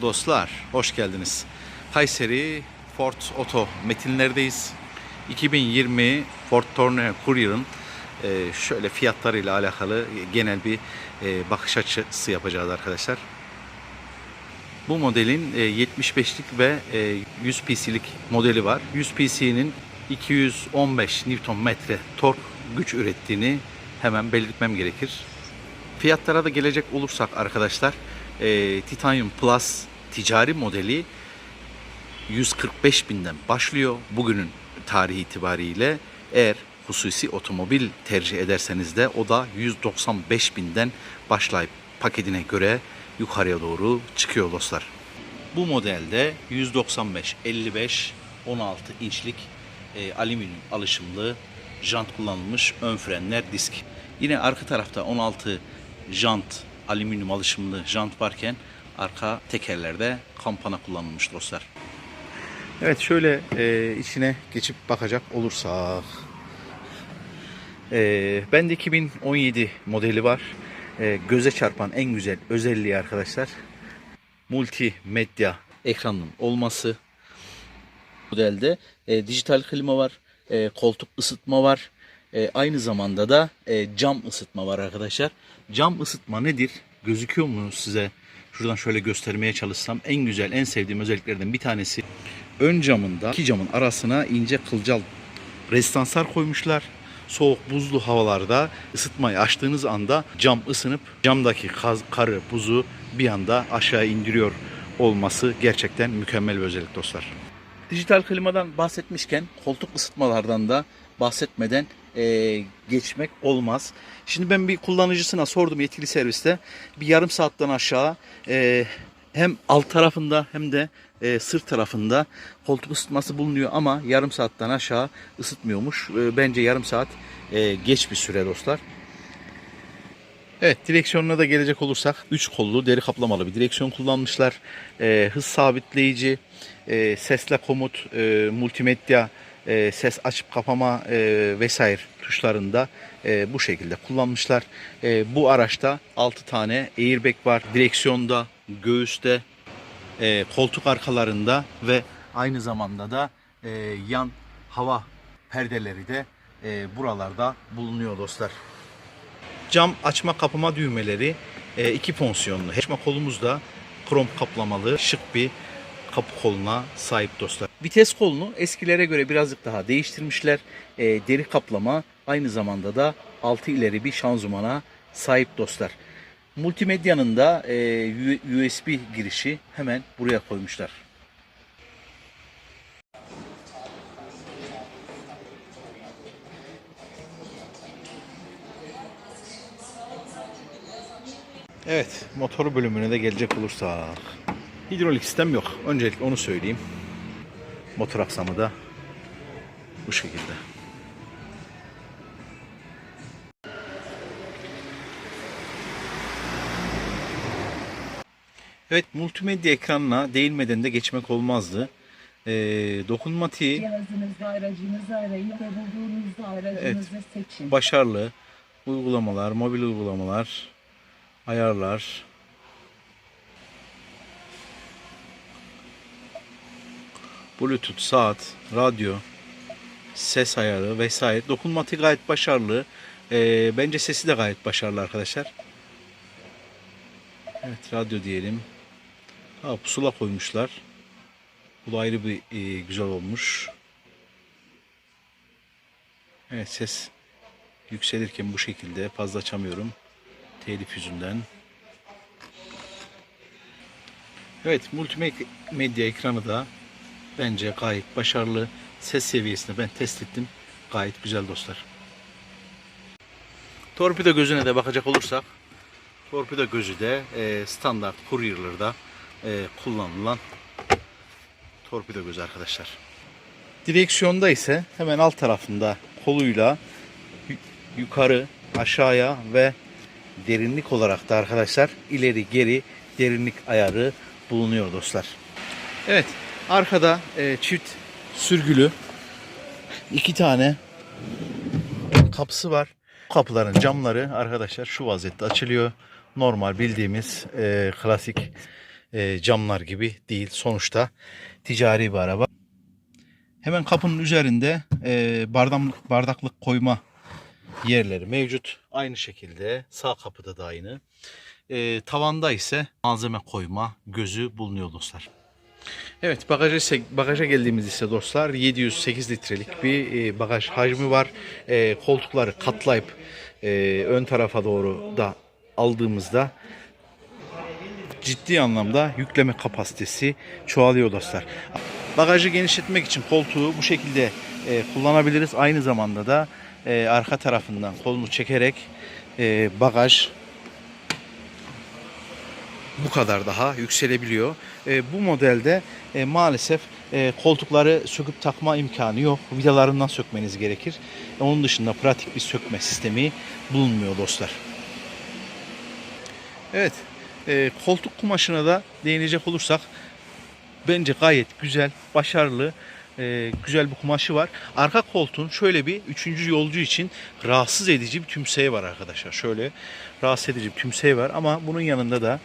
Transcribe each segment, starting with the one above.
Dostlar hoş geldiniz. Kayseri Ford Oto metinlerdeyiz. 2020 Ford Tourneo Courier'ın e, şöyle fiyatlarıyla alakalı genel bir e, bakış açısı yapacağız arkadaşlar. Bu modelin e, 75'lik ve e, 100 PC'lik modeli var. 100 PC'nin 215 Nm tork güç ürettiğini hemen belirtmem gerekir. Fiyatlara da gelecek olursak arkadaşlar e, Titanium Plus ticari modeli 145 binden başlıyor bugünün tarihi itibariyle. Eğer hususi otomobil tercih ederseniz de o da 195 binden başlayıp paketine göre yukarıya doğru çıkıyor dostlar. Bu modelde 195, 55, 16 inçlik e, alüminyum alışımlı jant kullanılmış ön frenler disk. Yine arka tarafta 16 jant alüminyum alışımlı jant varken arka tekerlerde kampana kullanılmış dostlar. Evet şöyle e, içine geçip bakacak olursak. E, bende 2017 modeli var. E, göze çarpan en güzel özelliği arkadaşlar. Multimedya ekranının olması. Modelde e, dijital klima var. e, koltuk ısıtma var. E, aynı zamanda da e, cam ısıtma var arkadaşlar. Cam ısıtma nedir? Gözüküyor mu size? Şuradan şöyle göstermeye çalışsam en güzel, en sevdiğim özelliklerden bir tanesi. Ön camında iki camın arasına ince kılcal restanslar koymuşlar. Soğuk buzlu havalarda ısıtmayı açtığınız anda cam ısınıp camdaki kaz, karı, buzu bir anda aşağı indiriyor olması gerçekten mükemmel bir özellik dostlar. Dijital klimadan bahsetmişken koltuk ısıtmalardan da bahsetmeden eee, geçmek olmaz. Şimdi ben bir kullanıcısına sordum yetkili serviste. Bir yarım saatten aşağı eee, hem alt tarafında hem de eee, sırt tarafında koltuk ısıtması bulunuyor ama yarım saatten aşağı ısıtmıyormuş. Eee, bence yarım saat eee, geç bir süre dostlar. Evet direksiyonuna da gelecek olursak 3 kollu deri kaplamalı bir direksiyon kullanmışlar. Ee, hız sabitleyici, e, sesle komut, e, multimedya, e, ses açıp kapama e, vesaire tuşlarında e, bu şekilde kullanmışlar. E, bu araçta 6 tane airbag var. Direksiyonda, göğüste, e, koltuk arkalarında ve aynı zamanda da e, yan hava perdeleri de e, buralarda bulunuyor dostlar cam açma kapama düğmeleri e, iki fonksiyonlu. Açma kolumuz da krom kaplamalı şık bir kapı koluna sahip dostlar. Vites kolunu eskilere göre birazcık daha değiştirmişler. E, deri kaplama aynı zamanda da 6 ileri bir şanzımana sahip dostlar. Multimedyanın da e, USB girişi hemen buraya koymuşlar. Evet, motor bölümüne de gelecek olursak. Hidrolik sistem yok. Öncelikle onu söyleyeyim. Motor aksamı da bu şekilde. Evet, multimedya ekranına değilmeden de geçmek olmazdı. Ee, dokunmatiği Cihazınızda aracınızı arayın ve bulduğunuzda aracınızı seçin. başarılı. Uygulamalar, mobil uygulamalar, ayarlar. Bluetooth, saat, radyo, ses ayarı vesaire. Dokunmatik gayet başarılı. Ee, bence sesi de gayet başarılı arkadaşlar. Evet radyo diyelim. Ha, pusula koymuşlar. Bu da ayrı bir e, güzel olmuş. Evet ses yükselirken bu şekilde fazla açamıyorum telif yüzünden. Evet multimedya ekranı da bence gayet başarılı. Ses seviyesini ben test ettim. Gayet güzel dostlar. Torpido gözüne de bakacak olursak torpido gözü de e, standart Courier'larda e, kullanılan torpido gözü arkadaşlar. Direksiyonda ise hemen alt tarafında koluyla yu- yukarı, aşağıya ve derinlik olarak da arkadaşlar ileri geri derinlik ayarı bulunuyor dostlar. Evet arkada e, çift sürgülü iki tane kapısı var. Kapıların camları arkadaşlar şu vaziyette açılıyor. Normal bildiğimiz e, klasik e, camlar gibi değil. Sonuçta ticari bir araba. Hemen kapının üzerinde e, bardaklık, bardaklık koyma yerleri mevcut. Aynı şekilde sağ kapıda da aynı. E, tavanda ise malzeme koyma gözü bulunuyor dostlar. Evet bagaja, bagaja geldiğimiz ise dostlar 708 litrelik bir e, bagaj hacmi var. E, koltukları katlayıp e, ön tarafa doğru da aldığımızda ciddi anlamda yükleme kapasitesi çoğalıyor dostlar. Bagajı genişletmek için koltuğu bu şekilde e, kullanabiliriz. Aynı zamanda da e, arka tarafından kolunu çekerek e, bagaj bu kadar daha yükselebiliyor. E, bu modelde e, maalesef e, koltukları söküp takma imkanı yok. Vidalarından sökmeniz gerekir. E, onun dışında pratik bir sökme sistemi bulunmuyor dostlar. Evet, e, koltuk kumaşına da değinecek olursak bence gayet güzel, başarılı, e, güzel bir kumaşı var. Arka koltuğun şöyle bir üçüncü yolcu için rahatsız edici bir tümseyi var arkadaşlar. Şöyle rahatsız edici bir tümseyi var ama bunun yanında da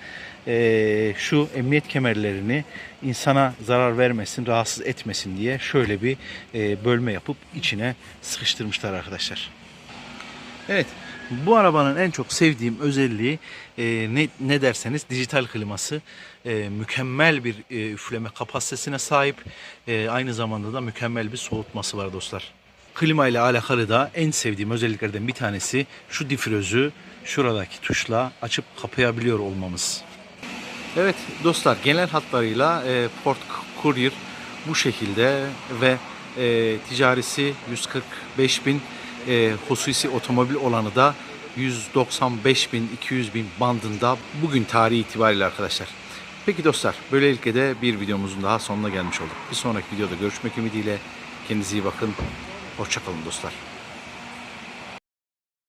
e, şu emniyet kemerlerini insana zarar vermesin, rahatsız etmesin diye şöyle bir e, bölme yapıp içine sıkıştırmışlar arkadaşlar. Evet. Bu arabanın en çok sevdiğim özelliği e, ne, ne derseniz dijital kliması E, mükemmel bir e, üfleme kapasitesine sahip E, aynı zamanda da mükemmel bir soğutması var dostlar. Klima ile alakalı da en sevdiğim özelliklerden bir tanesi şu difrözü şuradaki tuşla açıp kapayabiliyor olmamız. Evet dostlar genel hatlarıyla e, Ford Courier bu şekilde ve e, ticarisi 145 bin e, hususi otomobil olanı da 195 bin 200 bin bandında bugün tarihi itibariyle arkadaşlar. Peki dostlar böylelikle de bir videomuzun daha sonuna gelmiş olduk. Bir sonraki videoda görüşmek ümidiyle kendinize iyi bakın. Hoşçakalın dostlar.